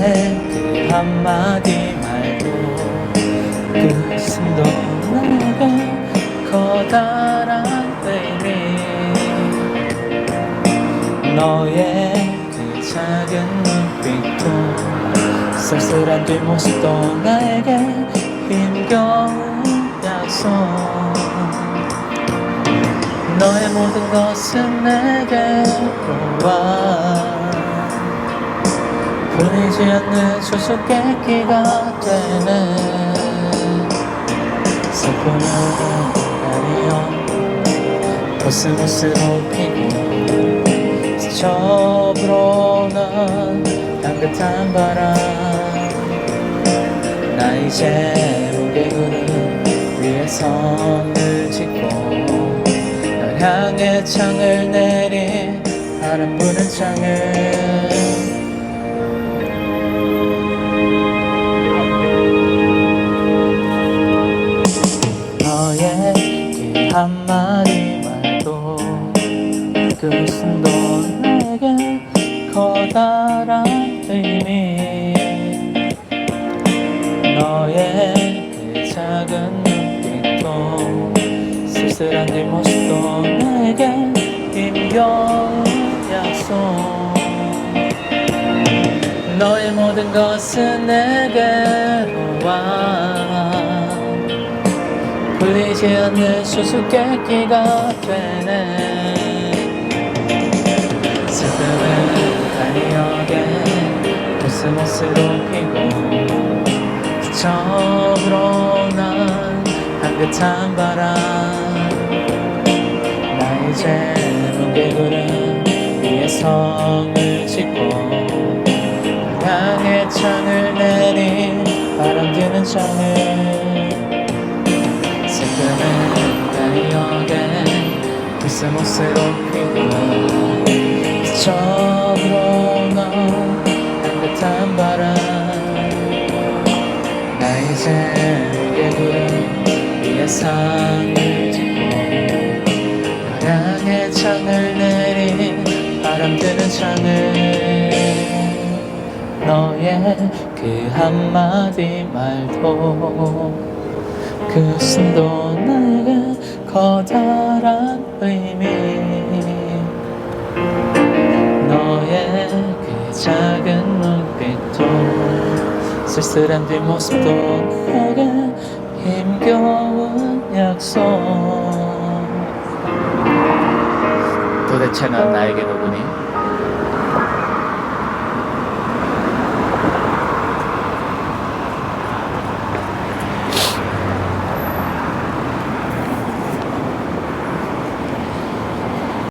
말 한마디 말고 그숨도 나가 커다란 때리 너의 그 작은 눈빛도 쓸쓸한 뒷모습도 나에게 힘겨운 약속. 너의 모든 것은 내게 와 보이지 않는 수수께끼가 되네 슬픔은 아니여 코스모스로 피고 스쳐 불어오는 향긋한 바람. 나 이제 무게구름 위에 선을 짓고 널 향해 창을 내린 바람 부는 창을 그 웃음도 내게 커다란 의미. 너의 그 작은 눈빛도 쓸쓸한 뒷모습도 내게 힘겨운 약속 너의 모든 것은 내게로 와. 풀리지 않는 수수께끼가 되네 피고 스쳐 불어오는 향긋한 바람. 나 이제 무게구름 위에 성을 짓고 향해 창을 내린 바람 드는 창을. 슬픔은 달력에 크리스마스로 피고 스쳐 짓고 향해 창을 내린 바람 드는 창을 너의 그 한마디 말도 그 웃음도 나에게 커다란 의미 너의 그 작은 눈빛도 쓸쓸한 뒷모습도 내게 힘겨운 약속 도대체 넌 나에게 누구니?